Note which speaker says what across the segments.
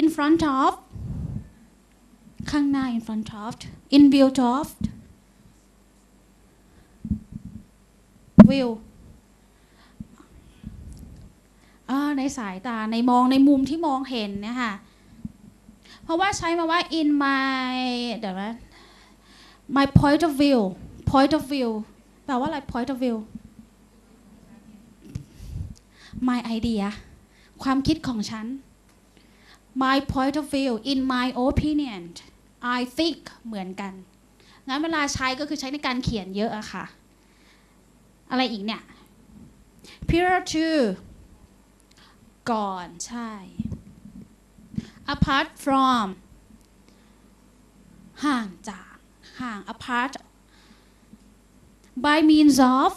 Speaker 1: in front of ข้างหน้า in front of in view of view ในสายตาในมองในมุมที่มองเห็นเนี่ยค่ะเพราะว่าใช้มาว่า in my เดี๋ยวนะ my point of view point of view แปลว่าอะไร point of view my idea ความคิดของฉัน my point of view in my opinion I think เหมือนกัน งั้นเวลาใช้ก็คือใช้ในการเขียนเยอะอะค่ะ อะไรอีกเนี่ย prior to ก่อน ใช่ apart from ห่างจาก ห่าง apart by means of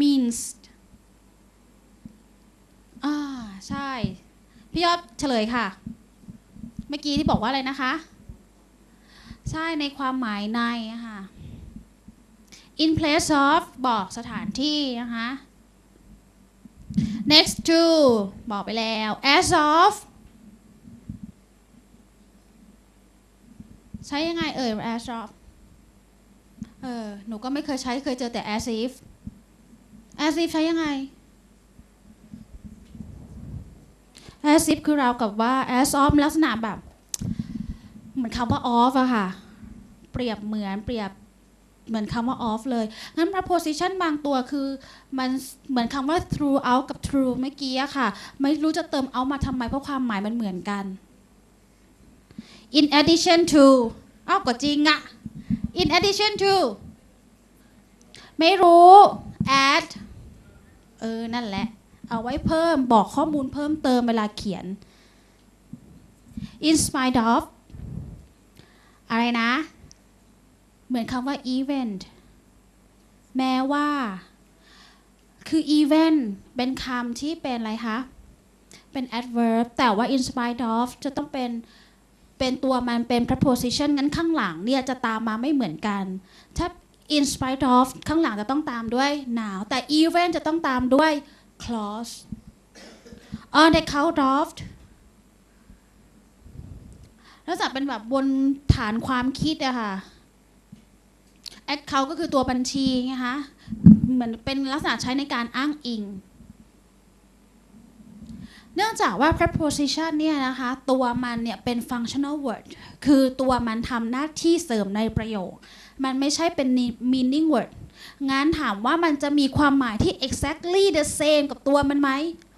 Speaker 1: means อ่า ใช่ พี่ยอดเฉลยค่ะ เมื่อกี้ที่บอกว่าอะไรนะคะ ใช่ในความหมายในค่ะ in place of บอกสถานที่นะคะ next to บอกไปแล้ว as of ใช้ยังไงเอ่ย as of เออ หนูก็ไม่เคยใช้เคยเจอแต่ as if as if ใช้ยังไง as if คือเรากับว่า as of ลักษณะแบบ เหมือนคำว่า off อะค่ะ เปรียบเหมือนเปรียบเหมือนคำว่า off เลย งั้น preposition บางตัวคือ มันเหมือนคำว่า throughout กับ through เมื่อกี้อะค่ะ ไม่รู้จะเติม out มาทำไม เพราะความหมายมันเหมือนกัน in addition to อ้าวก็จริงอะ in addition to ไม่รู้ add เออ นั่นแหละ เอาไว้เพิ่มบอกข้อมูลเพิ่มเติมเวลาเขียน in spite of อะไรนะ เหมือนคำว่า event แม้ว่า คือ event เป็นคำที่เป็นอะไรคะ เป็น adverb แต่ว่า in spite of จะต้องเป็นเป็นตัวมันเป็น preposition งั้นข้างหลังเนี่ยจะตามมาไม่เหมือนกัน ถ้า in spite of ข้างหลังจะต้องตามด้วย now แต่ event จะต้องตามด้วย clause on the count of แล้วจะเป็นแบบบนฐานความคิดอะค่ะ account ก็คือตัวบัญชีไงคะเหมือนเป็นลักษณะใช้ในการอ้างอิง เนื่องจากว่า preposition เนี่ยนะคะ ตัวมันเนี่ยเป็น functional word คือตัวมันทำหน้าที่เสริมในประโยค มันไม่ใช่เป็น meaning word งั้นถามว่ามันจะมีความหมายที่ exactly the same กับตัวมันไหม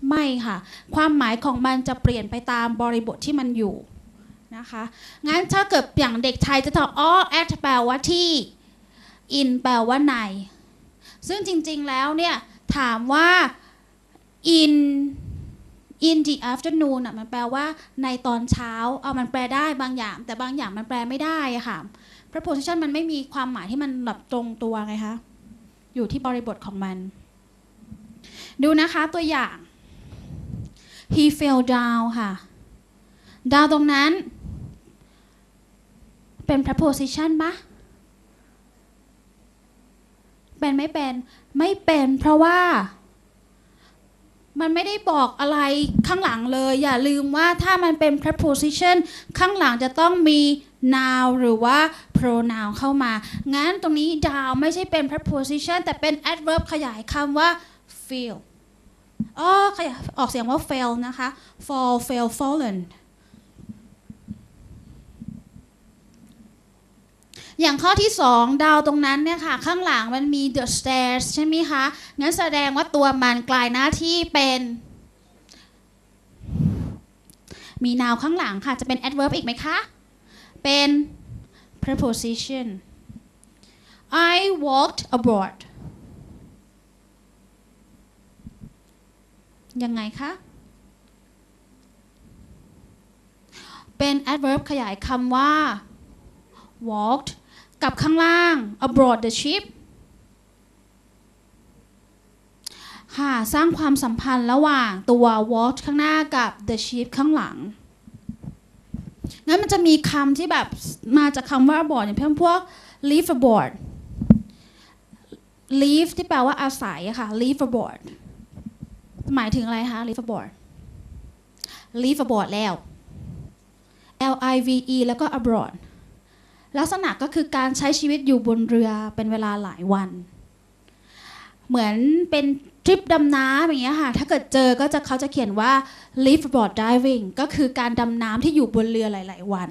Speaker 1: ไม่ค่ะ ความหมายของมันจะเปลี่ยนไปตามบริบทที่มันอยู่นะคะ งั้นถ้าเกิดอย่างเด็กไทยจะตอบ all at แปลว่าที่ in แปลว่าใน ซึ่งจริงๆแล้วเนี่ย ถามว่า in in the afternoon อะมันแปลว่าในตอนเช้า เอามันแปลได้บางอย่าง แต่บางอย่างมันแปลไม่ได้อะค่ะ preposition มันไม่มีความหมายที่มันแบบตรงตัวไงคะ อยู่ที่บริบทของมัน ดูนะคะตัวอย่าง he fell down ค่ะ down ตรงนั้น เป็น preposition ปะเป็นไม่เป็น ไม่เป็นเพราะว่า มันไม่ได้บอกอะไรข้างหลังเลย อย่าลืมว่าถ้ามันเป็น preposition ข้างหลังจะต้องมี noun หรือว่า pronoun เข้ามา งั้นตรงนี้ down ไม่ใช่เป็น preposition แต่เป็น adverb ขยายคำว่า feel อ๋อขยายออกเสียงว่า fail นะคะ fall fail fallen อย่างข้อที่ 2 ดาวตรงนั้นเนี่ยค่ะ ข้างหลังมันมี the stairs ใช่ไหมคะ งั้นแสดงว่าตัวมันกลายหน้าที่เป็น มีนาวข้างหลังค่ะ จะเป็น adverb อีกไหมคะ เป็น preposition I walked abroad ยังไงคะ เป็น adverb ขยายคำว่า walked กับข้างล่าง abroad the ship ค่ะสร้างความสัมพันธ์ระหว่างตัว walked ข้างหน้ากับ the ship ข้างหลัง งั้นมันจะมีคำที่แบบมาจากคำว่า abroad อย่างเช่นพวก live aboard live ที่แปลว่าอาศัยค่ะ live aboard หมายถึงอะไรคะ live aboard live abroad แล้ว L I V E แล้วก็ abroad ลักษณะก็คือการใช้ชีวิตอยู่บนเรือเป็นเวลาหลายวัน เหมือนเป็นทริปดำน้ำอย่างเงี้ยค่ะ ถ้าเกิดเจอก็จะเขาจะเขียนว่า live board diving ก็คือการดำน้ำที่อยู่บนเรือหลาย ๆ วัน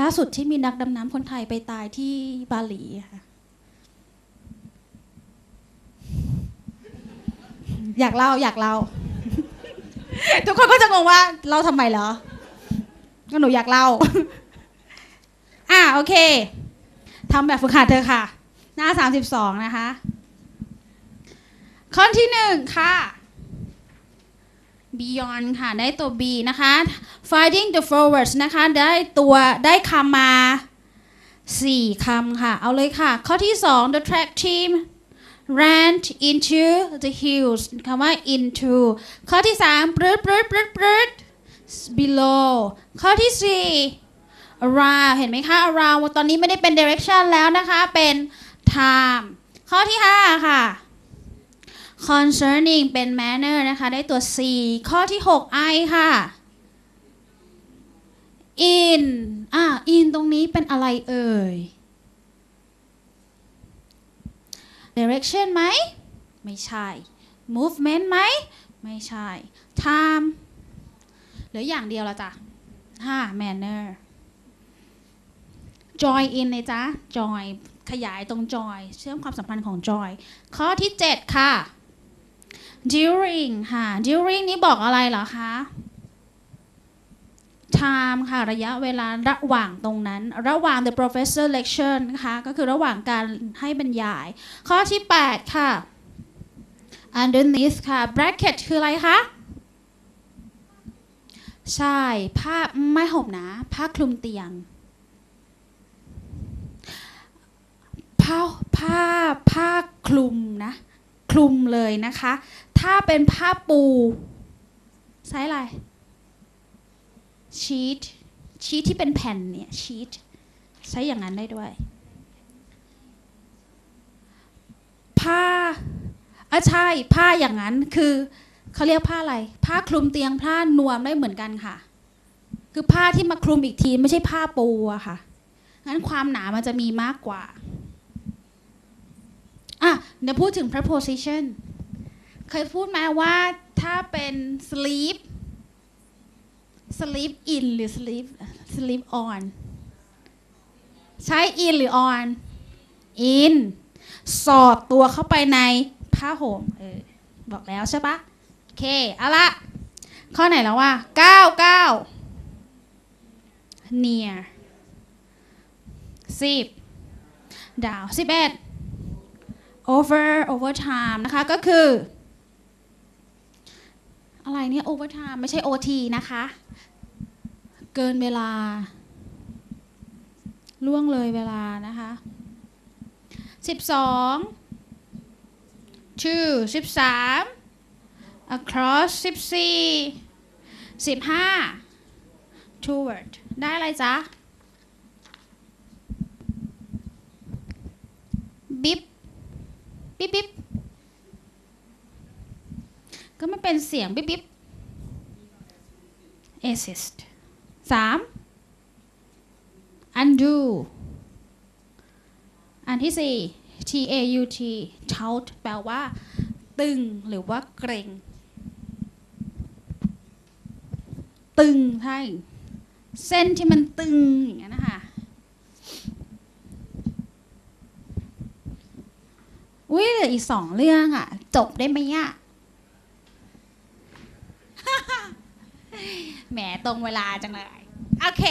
Speaker 1: ล่าสุดที่มีนักดำน้ำคนไทยไปตายที่บาหลีค่ะ อยากเล่าอยากเล่า ทุกคนก็จะงงว่าเล่าทำไมเหรอ ก็หนูอยากเล่า อะโอเคทำแบบฝึกหัดเธอค่ะ หน้า32นะคะ ข้อที่หนึ่งค่ะ beyond ค่ะ ได้ตัว B นะคะ finding the forwards นะคะ ได้ตัวได้คำมา 4 คำค่ะ เอาเลยค่ะ ข้อที่ 2 the track team ran into the hills คำว่า into ข้อที่ 3ปรืดปรืดปรืดปรืด below ข้อที่ 4 around เห็นไหมคะ around ตอนนี้ไม่ได้เป็น direction แล้วนะคะ เป็น time ข้อที่ 5 ค่ะ concerning เป็น manner นะคะ ได้ตัว C ข้อที่ 6 I ค่ะ in อะ in ตรงนี้เป็นอะไรเอ่ย direction ไหม ไม่ใช่ movement ไหม ไม่ใช่ time เหลืออย่างเดียวละจ้ะห้า manner joy in เลยจ้ะ joy ขยายตรง joy เชื่อมความสัมพันธ์ของ joy ข้อที่ 7 ค่ะ during ค่ะ during นี้บอกอะไรเหรอคะ time ค่ะ ระยะเวลาระหว่างตรงนั้น ระหว่าง the professor lecture นะคะก็คือระหว่างการให้บรรยาย ข้อที่ 8 ค่ะ underneath ค่ะ bracket คืออะไรคะ ใช่ผ้าไม่ห่มนะ ผ้าคลุมเตียง ผ้าผ้าผ้าคลุมนะ คลุมเลยนะคะ ถ้าเป็นผ้าปูใช้อะไรชีตชีตที่เป็นแผ่นเนี่ยชีตใช้อย่างนั้นได้ด้วย ผ้าอะใช่ ผ้าอย่างนั้นคือ เขาเรียกผ้าอะไร ผ้าคลุมเตียงผ้านวมได้เหมือนกันค่ะ คือผ้าที่มาคลุมอีกทีไม่ใช่ผ้าปูอะค่ะงั้นความหนามันจะมีมากกว่าอะเดี๋ยวพูดถึง preposition เคยพูดไหมว่าถ้าเป็น sleep sleep in หรือ sleep sleep on ใช้ in หรือ on in สอดตัวเข้าไปในผ้าห่มเออบอกแล้วใช่ปะ เค เอาละ ข้อไหนแล้วว่าเก้าเก้า near สิบดาวสิบเอ็ด over over time นะคะ ก็คือ อะไรเนี่ย over time ไม่ใช่ OT นะคะ เกินเวลา ล่วงเลยเวลานะคะสิบสอง two สิบสาม across สิบสี่สิบห้า toward ได้อะไรจ๊ะ บิบบิบบิบก็ไม่เป็นเสียง บิบบิบ assist สาม undo อันที่สี่ T A U T tout แปลว่า ตึงหรือว่าเกรง ตึงใช่เส้นที่มันตึงอย่างนี้นนะคะอุ้ยเหลืออีกสองเรื่องอะจบได้ไหมอะแหมตรงเวลาจังเลย โอเค